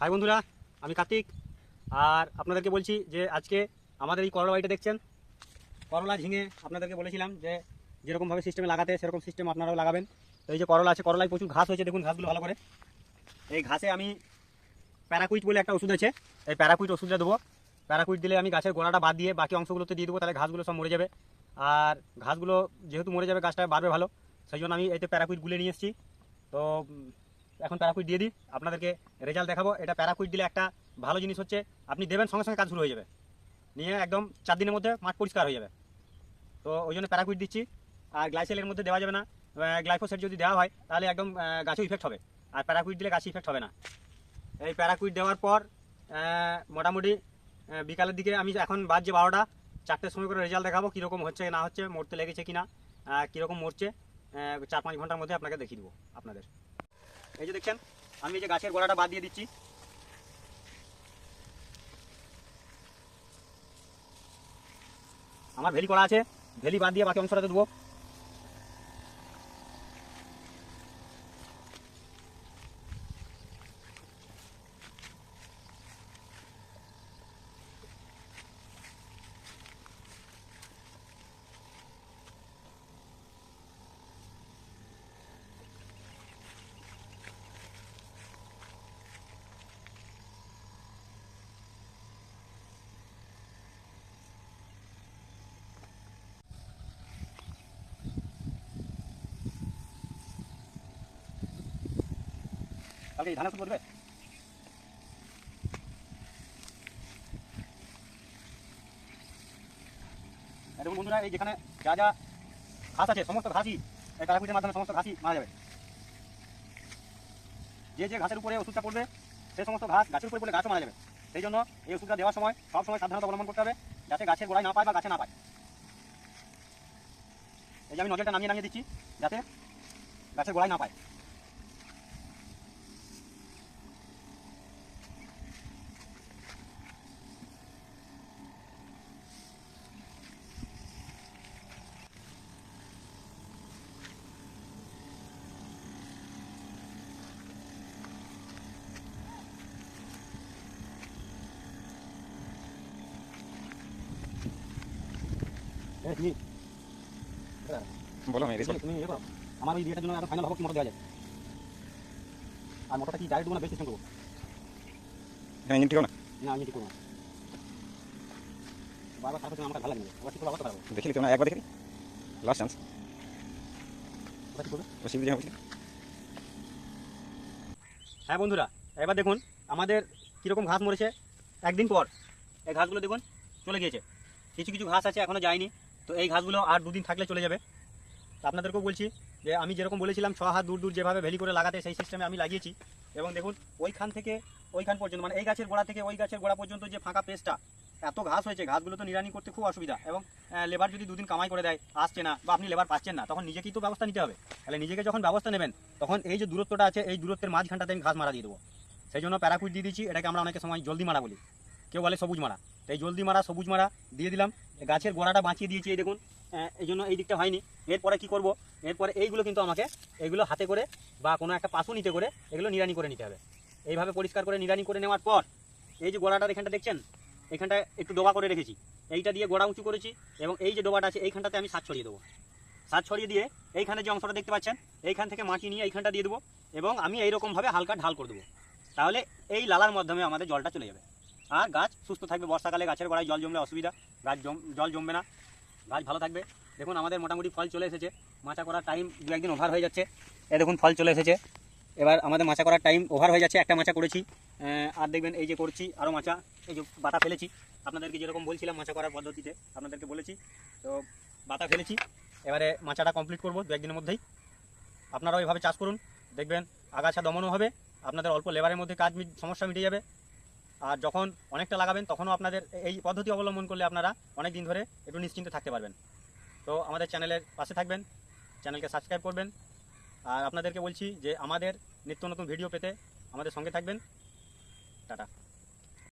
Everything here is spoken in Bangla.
হাই বন্ধুরা, আমি কার্তিক। আর আপনাদেরকে বলছি যে আজকে আমাদের এই করলা বাড়িটা দেখছেন? করলা ঝিঙে আপনাদেরকে বলেছিলাম যে যেরকমভাবে সিস্টেমে লাগাতে, সেরকম সিস্টেম আপনারাও লাগাবেন। তো এই যে করলা আছে, করলায় প্রচুর ঘাস হয়েছে, দেখুন ঘাসগুলো ভালো করে। এই ঘাসে আমি প্যারাকুইট বলে একটা ওষুধ আছে। এই প্যারাকুইট ওষুধটা দেবো। প্যারাকুইট দিলে আমি গাছের গোড়াটা বাদ দিয়ে বাকি অংশগুলোতে দিয়ে দেবো, তাহলে ঘাসগুলো সব মরে যাবে। আর ঘাসগুলো যেহেতু মরে যাবে, গাছটা বাড়বে ভালো। সেই জন্য আমি এতে প্যারাকুইট গুলে নিয়ে এসেছি। তো এখন প্যারাকুইট দিয়ে দিই। আপনাদেরকে রেজাল্ট দেখাবো। এটা প্যারাকুইট দিলে একটা ভালো জিনিস হচ্ছে, আপনি দেবেন সঙ্গে সঙ্গে কাজ শুরু হয়ে যাবে। নিয়ে একদম চার দিনের মধ্যে মাঠ পরিষ্কার হয়ে যাবে। তো ওই জন্য প্যারাকুইট দিচ্ছি। আর গ্লাইসেলের মধ্যে দেওয়া যাবে না। গ্লাইফোসেট যদি দেওয়া হয়, তাহলে একদম গাছেও ইফেক্ট হবে। আর প্যারাকুইট দিলে গাছে ইফেক্ট হবে না। এই প্যারাকুইট দেওয়ার পর মোটামুটি বিকালের দিকে আমি এখন বাজছে বারোটা। চারটের সময় করে রেজাল্ট দেখাবো, কীরকম হচ্ছে না হচ্ছে, মরতে লেগেছে কি না কীরকম মরছে। চার পাঁচ ঘণ্টার মধ্যে আপনাকে দেখিয়ে দেবো আপনাদের। এই যে দেখছেন, আমি এই যে গাছের গোড়াটা বাদ দিয়ে দিচ্ছি। আমার ভেলি করা আছে, ভেলি বাদ দিয়ে বাকি অংশটাতে দেবো কালকে ওষুধ করবে দেখুন বন্ধুরা, এই যেখানে যা যা ঘাস আছে, সমস্ত ঘাসই এই কারাকুটির মাধ্যমে সমস্ত ঘাসই মারা যাবে। যে যে ঘাসের উপরে ওষুধটা পড়বে সেই সমস্ত ঘাস গাছের উপরে পড়লে গাছও মারা যাবে। সেই জন্য এই ওষুধটা দেওয়ার সময় সব সময় সাবধানতা অবলম্বন করতে হবে, যাতে গাছের গোড়ায় না পায় বা গাছে না পায়। এই যে আমি নজরটা নামিয়ে নামিয়ে দিচ্ছি, যাতে গাছের গোড়ায় না পায়। বলো রেস তুমি ইয়ে করো। আমার ওই বিয়েটার জন্য এখন ফাইনাল হবে কি মোটর দেওয়া যায়? আর মোটরটা কি ডাইরেক্ট দেবো না বেশ করব? এখানে ইঞ্জিন ঠিক না। না আমি ঠিক করব না। বারবার তারপর আমাকে ভালো লাগে আবার ঠিক করব আবার পারব। দেখে না একবার দেখে লাস্ট চান্স হ্যাঁ বন্ধুরা এবার দেখুন আমাদের কীরকম ঘাস মরেছে। একদিন পর। এই ঘাসগুলো দেখুন চলে গিয়েছে। কিছু কিছু ঘাস আছে এখনও যায়নি। তো এই ঘাসগুলো আর দুদিন থাকলে চলে যাবে। তো আপনাদেরকেও বলছি যে আমি যেরকম বলেছিলাম, ছ হাত দূর দূর যেভাবে ভ্যালি করে লাগাতে সেই সিস্টেমে আমি লাগিয়েছি। এবং দেখুন, ওইখান থেকে ওইখান পর্যন্ত মানে এই গাছের গোড়া থেকে ওই গাছের গোড়া পর্যন্ত যে ফাঁকা পেস্টটা এত ঘাস হয়েছে। ঘাসগুলো তো নিরানি করতে খুব অসুবিধা। এবং লেবার যদি দুদিন কামাই করে দেয়, আসছে না বা আপনি লেবার পাচ্ছেন না, তখন নিজেকেই তো ব্যবস্থা নিতে হবে। তাহলে নিজেকে যখন ব্যবস্থা নেবেন, তখন এই যে দূরত্বটা আছে, এই দূরত্বের মাঝখানটাতে আমি ঘাস মারা দিয়ে দেবো। সেই জন্য প্যারাকুইট দিয়ে দিচ্ছি, এটাকে আমরা অনেক সময় জলদি মারা বলি। কেউ বলে সবুজ মারা। তো এই জলদি মারা সবুজ মারা দিয়ে দিলাম। গাছের গোড়াটা বাঁচিয়ে দিয়েছি এই দেখুন। আহ, এই জন্য এই দিকটা হয়নি। এরপরে কি করব? এরপরে এইগুলো কিন্তু আমাকে এইগুলো হাতে করে বা কোনো একটা পাশু নিতে করে এগুলো নিরানি করে নিতে হবে। এইভাবে পরিষ্কার করে নিরানি করে নেওয়ার পর এই যে গোড়াটার এখানটা দেখছেন? এখানটা একটু ডোবা করে রেখেছি। এইটা দিয়ে গোড়া উঁচু করেছি এবং এই যে ডোবাটা আছে এইখানটাতে আমি সার ছড়িয়ে দেবো। সার ছড়িয়ে দিয়ে এইখানে যে অংশটা দেখতে পাচ্ছেন এইখান থেকে মাটি নিয়ে এইখানটা দিয়ে দেবো এবং আমি এইরকমভাবে হালকা ঢাল করে দেবো। তাহলে এই লালার মাধ্যমে আমাদের জলটা চলে যাবে। আর গাছ সুস্থ থাকবে, বর্ষাকালে গাছের গোড়ায় জল জমলে অসুবিধা। গাছ জল জমবে না। গাছ ভালো থাকবে। দেখুন, আমাদের মোটামুটি ফল চলে এসেছে। মাচা করার টাইম দু একদিন ওভার হয়ে যাচ্ছে। এ দেখুন, ফল চলে এসেছে। এবার আমাদের মাচা করার টাইম ওভার হয়ে যাচ্ছে। একটা মাচা করেছি। আর দেখবেন, এই যে করছি আরও মাচা, এই যে বাতা ফেলেছি। আপনাদেরকে যেরকম বলছিলাম মাচা করার পদ্ধতিতে, আপনাদেরকে বলেছি। তো বাতা ফেলেছি। এবারে মাচাটা কমপ্লিট করব দু একদিনের মধ্যেই। আপনারাও এভাবে চাষ করুন। দেখবেন, আগাছা দমনও হবে। আপনাদের অল্প লেবারের মধ্যে কাজ সমস্যা মিটে যাবে। আর যখন অনেকটা লাগাবেন, তখনও আপনাদের এই পদ্ধতি অবলম্বন করলে আপনারা অনেক দিন ধরে একটু নিশ্চিন্তে থাকতে পারবেন। তো আমাদের চ্যানেলের পাশে থাকবেন, চ্যানেলকে সাবস্ক্রাইব করবেন। আর আপনাদেরকে বলছি যে, আমাদের নিত্য নতুন ভিডিও পেতে আমাদের সঙ্গে থাকবেন। টাটা।